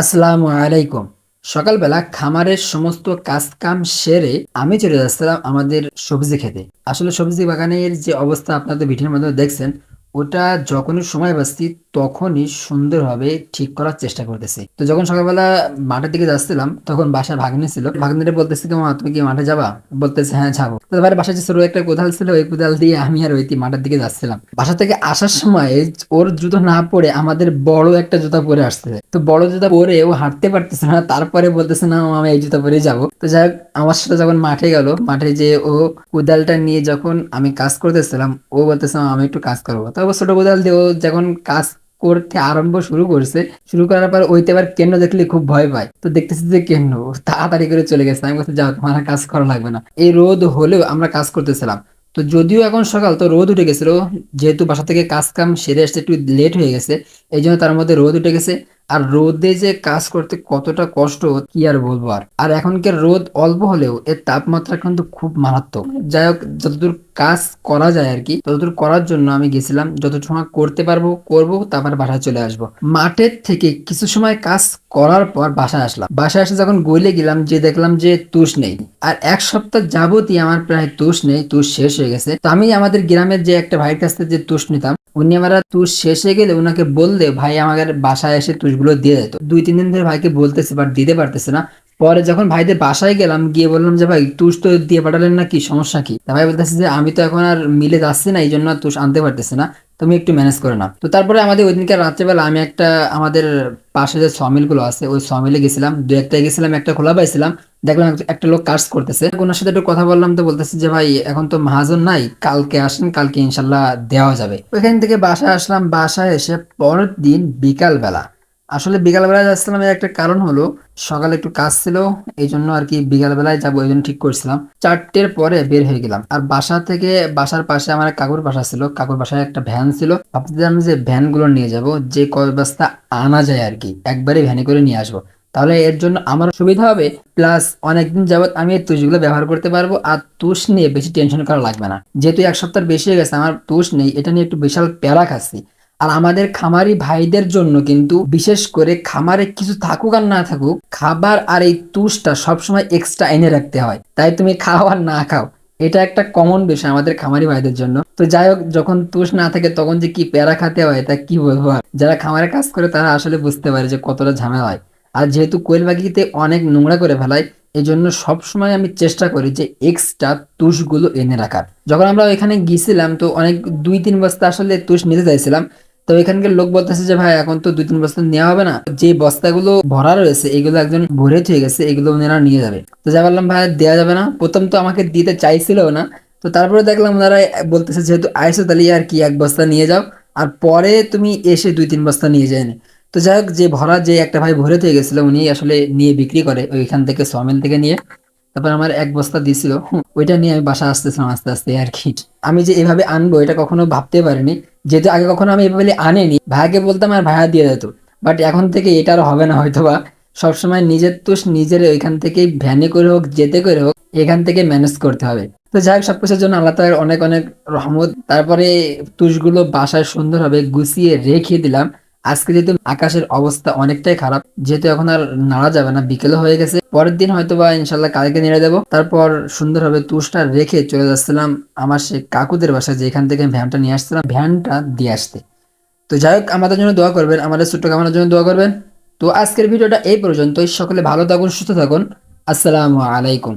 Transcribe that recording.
আসসালামু আলাইকুম। সকালবেলা খামারের সমস্ত কাজ কাম সেরে আমি চলে যাচ্ছিলাম আমাদের সবজি খেতে। আসলে সবজি বাগানের যে অবস্থা আপনাদের ভিডিওর মাধ্যমে দেখছেন, ওটা যখনই সময় পাচ্ছি তখনই সুন্দরভাবে ঠিক করার চেষ্টা করতেছি। তো যখন সকালবেলা মাঠের দিকে যাচ্ছিলাম, তখন বাসায় ভাগ্নে ছিল। ভাগ্নিটা বলতেছে কি তুমি কি মাঠে যাবা? বলতেছে হ্যাঁ যাব। তো এবারে বাসায় যে ছোট একটা কোদাল ছিল, ওই কোদাল দিয়ে আমি আর ওই মাঠের দিকে যাচ্ছিলাম। বাসা থেকে আসার সময় ওর জুতো না পরে আমাদের বড় একটা জুতা পরে আসছে। তো বড় জুতা পরে ও হাঁটতে পারতেছে না, তারপরে বলতেছে, না আমি এই জুতা পরে যাব। তো যাই আমার সাথে যখন মাঠে গেল, মাঠে যে ও কোদালটা নিয়ে যখন আমি কাজ করতেছিলাম, ও বলতেছে আমি একটু কাজ করব। তো ছোট কোদাল দিয়ে ও যখন কাজ করতে আরম্ভ শুরু করছে। শুরু করার পর ওইতে আবার কেন দেখলে খুব ভয় পায়। তো দেখতেছি যে কেন তাড়াতাড়ি করে চলে গেছে। আমি বলছি, যাও, তোমার কাজ করা লাগবে না। এই রোদ হলেও আমরা কাজ করতেছিলাম। তো যদিও এখন সকাল, তো রোদ উঠে গেছিল। যেহেতু বাসা থেকে কাজ কাম সেরে আসতে একটু লেট হয়ে গেছে এই জন্য তার মধ্যে রোদ উঠে গেছে। আর রোদে যে কাজ করতে কতটা কষ্ট, কি আর বলব আর? আর এখনকার রোদ অল্প হলেও এর তাপমাত্রা কিন্তু খুব মারাত্মক। যাই হোক, যতদূর কাজ করা যায় আর কি, ততদূর করার জন্য আমি গেছিলাম। যত সময় করতে পারব, করব, তারপর বাসায় চলে আসব। মাঠের থেকে কিছু সময় কাজ করার পর বাসায় আসলাম। বাসায় এসে যখন গইলে গেলাম, যে দেখলাম যে তুষ নেই। আর এক সপ্তাহ যাবতই আমার প্রায় তুষ নেই, তুষ শেষ হয়ে গেছে। তো আমি আমাদের গ্রামের যে একটা ভাইয়ের কাছ থেকে যে তুষ নিতাম উনি আমরা তুষ শেষ হয়ে গেলে ওনাকে বললে, ভাই আমাদের বাসায় এসে তুষগুলো দিয়ে দিত দুই, তিন দিন ধরে ভাইকে বলতেছে বাট দিতে পারতেছে না। পরে যখন ভাইদের বাসায় গেলাম, গিয়ে বললাম যে, ভাই, তুষ তো দিয়ে পাঠালেন না কি সমস্যা কি? তা ভাই বলতেছে যে, আমি তো এখন আর মিলে যাচ্ছি না এই জন্য তুষ আনতে পারতেছে না। তুমি একটু ম্যানেজ করে নাও। তো তারপরে আমাদের ওই দিনকে রাত্রেবেলা আমি একটা, আমাদের পাশে যে সমিলগুলো আছে, ওই সমিলে গেছিলাম। দু একটা গেছিলাম, একটা খোলা পাইছিলাম। দেখলাম একটা লোক কাজ করতেছে। ওনার সাথে একটু কথা বললাম তো বলতেছে যে, ভাই, এখন তো মহাজন নাই, কালকে আসেন, কালকে ইনশাল্লাহ দেওয়া যাবে। ওইখান থেকে বাসায় আসলাম। বাসায় এসে পরের দিন বিকালবেলা। আসলে বিকালবেলা যাচ্ছিলাম এর একটা কারণ হলো, সকালে একটু কাজ ছিল এই জন্য আর কি বিকালবেলায় যাব এই জন্য ঠিক করছিলাম। চারটের পরে বের হয়ে গেলাম। আর বাসা থেকে, বাসার পাশে আমার কাকুর বাসা ছিল। কাকুর বাসায় একটা ভ্যান ছিল। ভাবছিলাম যে ভ্যানগুলো নিয়ে যাব, যে কয় বস্তা আনা যায় আর কি, একবারে ভ্যানে করে নিয়ে আসব। তাহলে এর জন্য আমার সুবিধা হবে প্লাস অনেকদিন যাবত আমি এই তুষগুলো ব্যবহার করতে পারব আর তুষ নিয়ে বেশি টেনশন করা লাগবে না। যেহেতু এক সপ্তাহ বেশি হয়ে গেছে, আমার তুষ নেই, এটা নিয়ে একটু বিশাল প্যারা খাচ্ছি। আর আমাদের খামারি ভাইদের জন্য কিন্তু বিশেষ করে খামারে কিছু থাকুক আর না থাকুক, খাবার আর এই তুষটা সবসময় এক্সট্রা এনে রাখতে হয়। তাই তুমি খাও আর না খাও, এটা একটা কমন বিষয় আমাদের খামারি ভাইদের জন্য। তো যাই হোক, যখন তুষ না থাকে তখন যে কি প্যারা খাতে হয়, তা কি বলব যারা খামারে কাজ করে তারা আসলে বুঝতে পারে যে কতটা ঝামেলা হয়। আর যেহেতু কোয়েল পাখিতে অনেক নোংরা করে ফেলায় এই জন্য সবসময় আমি চেষ্টা করি যে এক্সট্রা তুষগুলো এনে রাখার। যখন আমরা এখানে গিয়েছিলাম, তো অনেক দুই তিন বস্তা আসলে তুষ নিতে চাইছিলাম। তো এখানকার লোক বলতেছে যে, ভাই, এখন তো দুই তিন বস্তা নেওয়া হবে না। যে বস্তাগুলো ভরা রয়েছে, এগুলো একজন ভরে থেকে গেছে, এগুলো ওনারা নিয়ে যাবে। তো যা বললাম, ভাই দেওয়া যাবে না। প্রথম তো আমাকে দিতে চাইছিল না। তো তারপরে দেখলাম ওনারা বলতেছে, যেহেতু আইসো তাহলে আর কি এক বস্তা নিয়ে যাও। আর পরে তুমি এসে দুই তিন বস্তা নিয়ে যায় তো যাই হোক, যে ভরা যে একটা ভাই ভরে থেকে গেছিল, উনি আসলে নিয়ে বিক্রি করে ওইখান থেকে সমিল থেকে নিয়ে। তারপর আমার এক বস্তা দিছিল ওইটা নিয়ে আমি বাসা আসতেছিলাম আস্তে আস্তে আর কি। আমি যে এভাবে আনব, এটা কখনো ভাবতে পারিনি। যেহেতু আগে কখনো আমি এভাবে আনিনি ভাইকে বলতাম আর ভাইয়া দিয়ে যেত বাট এখন থেকে এটা আর হবে না হয়তো বা সবসময় নিজের তুষ নিজের ওইখান থেকে ভ্যানে করে হোক, যেতে করে হোক, এখান থেকে ম্যানেজ করতে হবে। তো যাই হোক, সবকিছুর জন্য আল্লাহ তাআলার অনেক অনেক রহমত। তারপরে তুষগুলো বাসায় সুন্দরভাবে গুছিয়ে রেখে দিলাম। আজকে যেহেতু আকাশের অবস্থা অনেকটাই খারাপ, যেহেতু এখন আর নাড়া যাবে না, বিকেলে হয়ে গেছে। পরের দিন হয়তো বা ইনশাল্লাহ কালকে নেড়ে দেবো। তারপর সুন্দরভাবে তুষটা রেখে চলে যাচ্ছিলাম আমার সে কাকুদের বাসায়, যেখান থেকে ভ্যানটা নিয়ে আসছিলাম, ভ্যানটা দিয়ে আসতে। তো যাই হোক, আমাদের জন্য দোয়া করবেন, আমাদের ছোট্ট কামানোর জন্য দোয়া করবেন। তো আজকের ভিডিওটা এই পর্যন্তই। সকলে ভালো থাকুন, সুস্থ থাকুন। আসসালামু আলাইকুম।